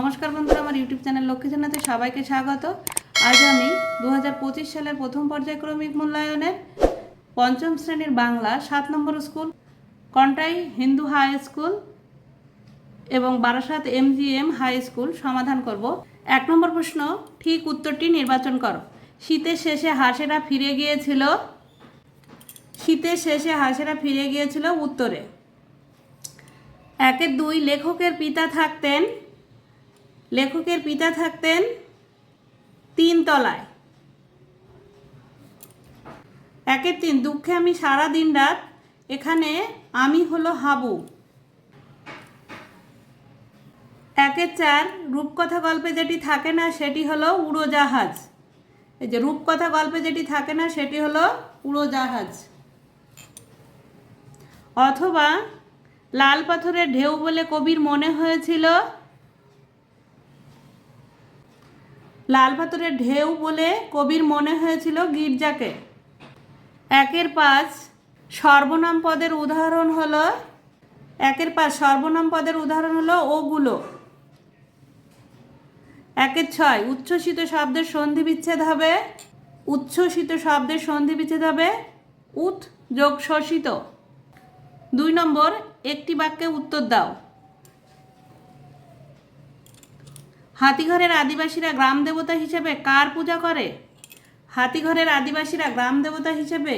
নমস্কার বন্ধুরা, আমার ইউটিউব চ্যানেল লক্ষ্মী জানাতে সবাইকে স্বাগত। আজ আমি দু হাজার পঁচিশ সালের প্রথম পর্যায়ক্রমিক মূল্যায়নের পঞ্চম শ্রেণির বাংলা সাত নম্বর school, Contai Hindu high school এবং বারাসাত এমজিএম হাই স্কুল সমাধান করব। এক নম্বর প্রশ্ন, ঠিক উত্তরটি নির্বাচন করো। শীতের শেষে হাঁসেরা ফিরে গিয়েছিল। শীতের শেষে হাঁসেরা ফিরে গিয়েছিল উত্তরে। একের দুই লেখকের পিতা থাকতেন লেখকের পিতা থাকতেন তিন তলায় একের তিন, দুঃখে আমি সারা দিন রাত এখানে আমি হলো হাবু। একের চার, রূপকথা গল্পে যেটি থাকে না সেটি হলো উড়োজাহাজ। এই যে রূপকথা গল্পে যেটি থাকে না সেটি হলো উড়োজাহাজ। অথবা লাল পাথরের ঢেউ বলে কবির মনে হয়েছিল লাল পাথরের ঢেউ বলে কবির মনে হয়েছিল গির্জাকে। একের পাঁচ সর্বনাম পদের উদাহরণ হলো, একের পাঁচ সর্বনাম পদের উদাহরণ হলো ওগুলো। একের ছয় উচ্ছ্বসিত শব্দের সন্ধি বিচ্ছেদ হবে, উচ্ছ্বসিত শব্দের সন্ধি বিচ্ছেদ হবে, উৎ যোগ শোষিত দুই নম্বর, একটি বাক্যে উত্তর দাও। হাতিঘরের আদিবাসীরা গ্রাম দেবতা হিসেবে কার পূজা করে? হাতিঘরের আদিবাসীরা গ্রাম দেবতা হিসেবে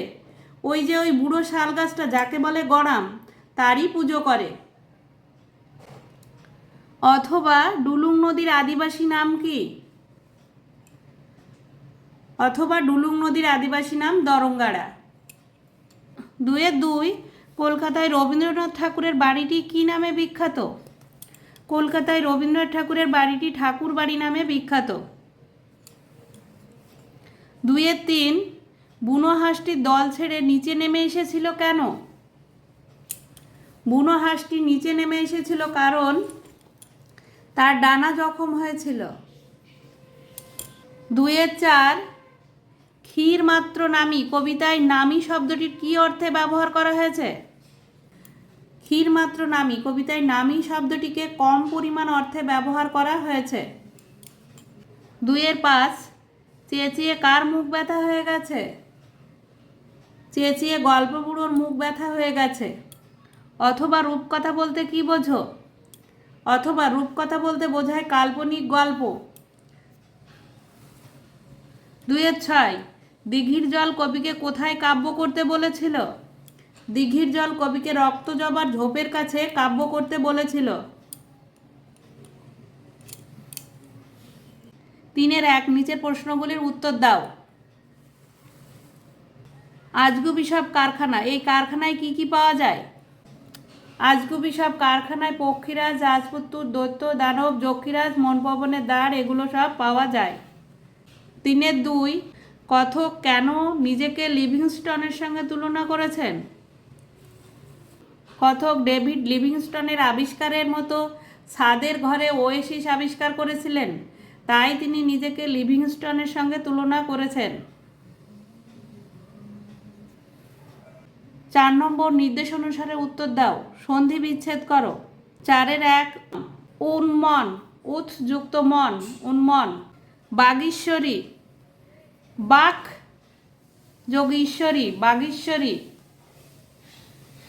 ওই যে ওই বুড়ো শাল গাছটা যাকে বলে গড়াম, তারই পুজো করে। অথবা ডুলুং নদীর আদিবাসী নাম কি? অথবা ডুলুং নদীর আদিবাসী নাম দরঙ্গাড়া। দুয়ে দুই, কলকাতায় রবীন্দ্রনাথ ঠাকুরের বাড়িটি কি নামে বিখ্যাত? কলকাতায় রবীন্দ্রনাথ ঠাকুরের বাড়িটি ঠাকুর বাড়ি নামে বিখ্যাত। দুইয়ের তিন, বুনো হাঁসটির দল ছেড়ে নিচে নেমে এসেছিল কেন? বুনো হাঁসটি নিচে নেমে এসেছিল কারণ তার ডানা জখম হয়েছিল। দুইয়ের চার ক্ষীর মাত্র নামি কবিতায় নামি শব্দটির কি অর্থে ব্যবহার করা হয়েছে? ক্ষীর মাত্র নামি। কবিতায় নামি শব্দটিকে কম পরিমাণ অর্থে ব্যবহার করা হয়েছে। দুইয়ের পাঁচ চেঁচিয়ে কার মুখ ব্যথা হয়ে গেছে? চেঁচিয়ে গল্প বুড়োর মুখ ব্যথা হয়ে গেছে। অথবা রূপকথা বলতে কি বোঝো? অথবা রূপকথা বলতে বোঝায় কাল্পনিক গল্প। দুইয়ের ছয়, দিঘির জল কবিকে কোথায় কাব্য করতে বলেছিল? দিঘির জল কবিকে রক্ত জবার ঝোপের কাছে কাব্য করতে বলেছিল। তিনের এক নিচের প্রশ্নগুলির উত্তর দাও। আজগুবি সব কারখানা, এই কারখানায় কি কি পাওয়া যায়? আজগুবি সব কারখানায় পক্ষীরাজ, রাজপুত্তুর দৈত্য, দানব, যক্ষীরাজ, মনপবনের দ্বার, এগুলো সব পাওয়া যায়। তিনের দুই, কথক কেন নিজেকে লিভিংস্টনের সঙ্গে তুলনা করেছেন? কথক ডেভিড লিভিংস্টনের আবিষ্কারের মতো ছাদের ঘরে ওয়েসিস আবিষ্কার করেছিলেন। তাই তিনি নিজেকে লিভিংস্টনের সঙ্গে তুলনা করেছেন। চার নম্বর নির্দেশ অনুসারে উত্তর দাও। সন্ধি বিচ্ছেদ করো। চারের এক, উন্মন উৎ যুক্ত মন, উন্মন, বাগীশ্বরী, বাক যোগ ঈশ্বরী বাগীশ্বরী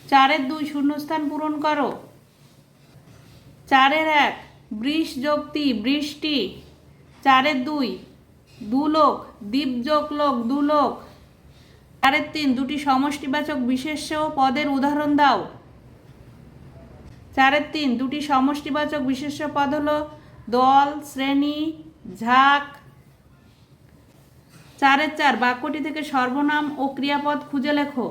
চারের দুই শূন্যস্থান পূরণ করো। চারের এক বৃষ যোগতি বৃষ্টি। চারের দুই, দুলোক দ্বীপ যোগ লোক, দুলোক। চারের তিন, দুটি সমষ্টিবাচক বিশেষ্য পদের উদাহরণ দাও। চারের তিন, দুটি সমষ্টিবাচক বিশেষ্য পদ হলো দল, শ্রেণি, ঝাঁক। চারের চার, বাক্যটি থেকে সর্বনাম ও ক্রিয়াপদ খুঁজে লেখো।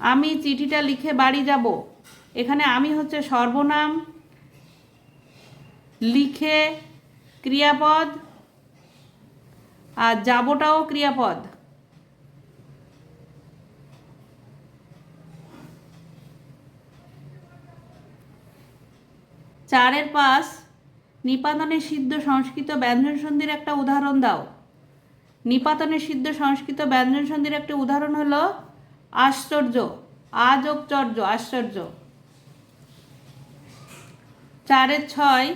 আমি চিঠিটা লিখে বাড়ি যাব। এখানে আমি হচ্ছে সর্বনাম, লিখে ক্রিয়াপদ, আর যাবটাও ক্রিয়াপদ। চারের পাশ নিপাতনের সিদ্ধ সংস্কৃত ব্যঞ্জন সন্ধির একটা উদাহরণ দাও। নিপাতনের সিদ্ধ সংস্কৃত ব্যঞ্জন সন্ধির একটা উদাহরণ হলো আশ্চর্য আযোগচর্য আশ্চর্য। চারে ছয়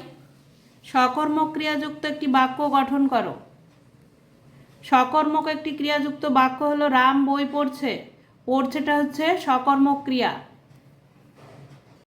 সকর্মক্রিয়াযুক্ত একটি বাক্য গঠন করো। সকর্মক একটি ক্রিয়াযুক্ত বাক্য হলো, রাম বই পড়ছে। পড়ছেটা হচ্ছে সকর্মক ক্রিয়া